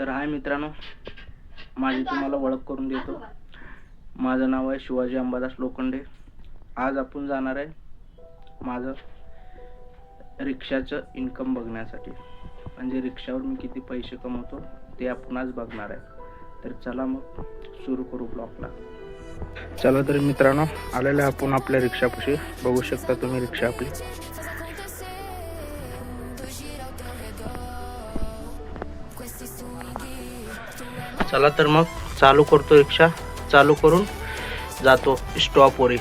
तर हाय मित्रांनो माझी तुम्हाला ओळख करून देतो. माझं नाव आहे शिवाजी अंबादास लोखंडे. आज आपण जाणार आहे माझं रिक्षाचं इन्कम बघण्यासाठी. म्हणजे रिक्षावर मी किती पैसे कमवतो ते आपण आज बघणार आहे. तर चला मग सुरू करू ब्लॉगला. चला तर मित्रांनो आलेलं आपण आपल्या रिक्षापाशी. बघू शकता तुम्ही रिक्षा आपली. चला तर मग चालू करतो रिक्षा. चालू करून जातो स्टॉपवरी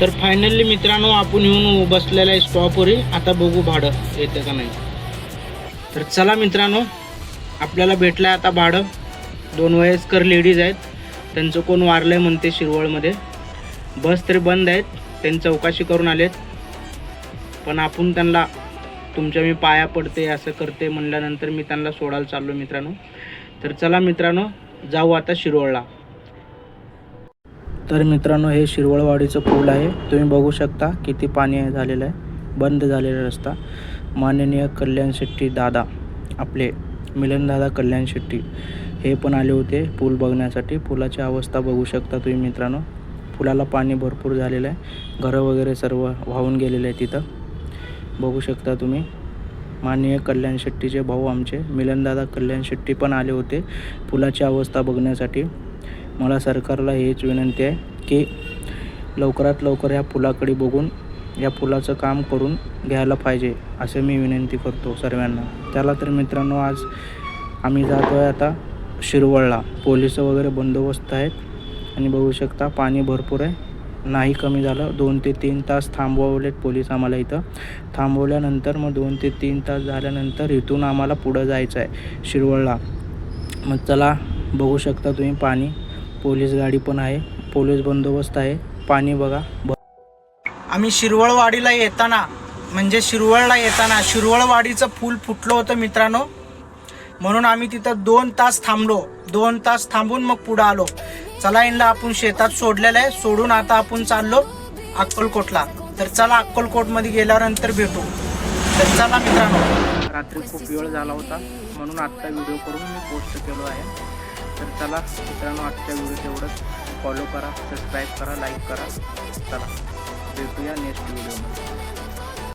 तर फायनली मित्रांनो आपण येऊन बसलेला आहे स्टॉपवरी आता बघू भाडं येतं का नाही. तर चला मित्रांनो आपल्याला भेटलं आहे आता भाडं. दोन वयस्कर लेडीज आहेत. त्यांचं कोण वारलं आहे म्हणते शिरवळमध्ये. बस तरी बंद आहेत. त्यांनी चौकशी करून आलेत. पण आपण त्यांना तुमच्या मी पाया पडते असं करते म्हणल्यानंतर मी त्यांना सोडायला चाललो मित्रांनो. तर चला मित्रांनो जाऊ आता शिरोळला. तर मित्रांनो हे शिरवळवाडीचं पूल आहे. तुम्ही बघू शकता किती पाणी आहे झालेलं आहे. बंद झालेला रस्ता. माननीय कल्याण शेट्टी दादा आपले मिलनदादा कल्याण शेट्टी हे पण आले होते पूल बघण्यासाठी. पुलाची अवस्था बघू शकता तुम्ही मित्रांनो. पुलाला पाणी भरपूर झालेलं आहे. घरं वगैरे सर्व वाहून गेलेलं आहे तिथं बघू शकता तुम्ही. माननीय कल्याण शेट्टीचे भाऊ आमचे. मिलनदादा कल्याण शेट्टी पण आले होते पुलाची अवस्था बघण्यासाठी. मला सरकारला हेच विनंती आहे की लवकरात लवकर या पुलाकडे बघून या पुलाचं काम करून घ्यायला पाहिजे असे मी विनंती करतो सर्वांना. त्याला तर मित्रांनो आज आम्ही जातो आहे आता शिरवळला. पोलीस वगैरे बंदोबस्त आहेत आणि बघू शकता पाणी भरपूर आहे. नाही कमी झालं. दोन ते तीन तास थांबवलेत पोलीस आम्हाला इथं. थांबवल्यानंतर मग दोन ते तीन तास झाल्यानंतर इथून आम्हाला पुढं जायचं आहे शिरवळला. मग चला बघू शकता तुम्ही पाणी. पोलीस गाडी पण आहे. पोलीस बंदोबस्त आहे. पाणी बघा. आम्ही शिरवळवाडीला येताना म्हणजे शिरवळला येताना शिरवळवाडीचं फूल फुटलं होतं मित्रांनो. म्हणून आम्ही तिथं दोन तास थांबलो. दोन तास थांबून मग पुढं आलो. चला यांना आपण शेतात सोडलेलं आहे. सोडून आता आपण चाललो अक्कलकोटला. तर चला अक्कलकोटमध्ये गेल्यानंतर भेटू. तर चला मित्रांनो. रात्री खूप वेळ झाला होता. म्हणून आत्ता व्हिडिओ करून मी पोस्ट केलो आहे. तर चला मित्रांनो आजच्या व्हिडिओ तेवढंच. फॉलो करा सबस्क्राईब करा लाईक करा. चला भेटूया नेक्स्ट व्हिडिओमध्ये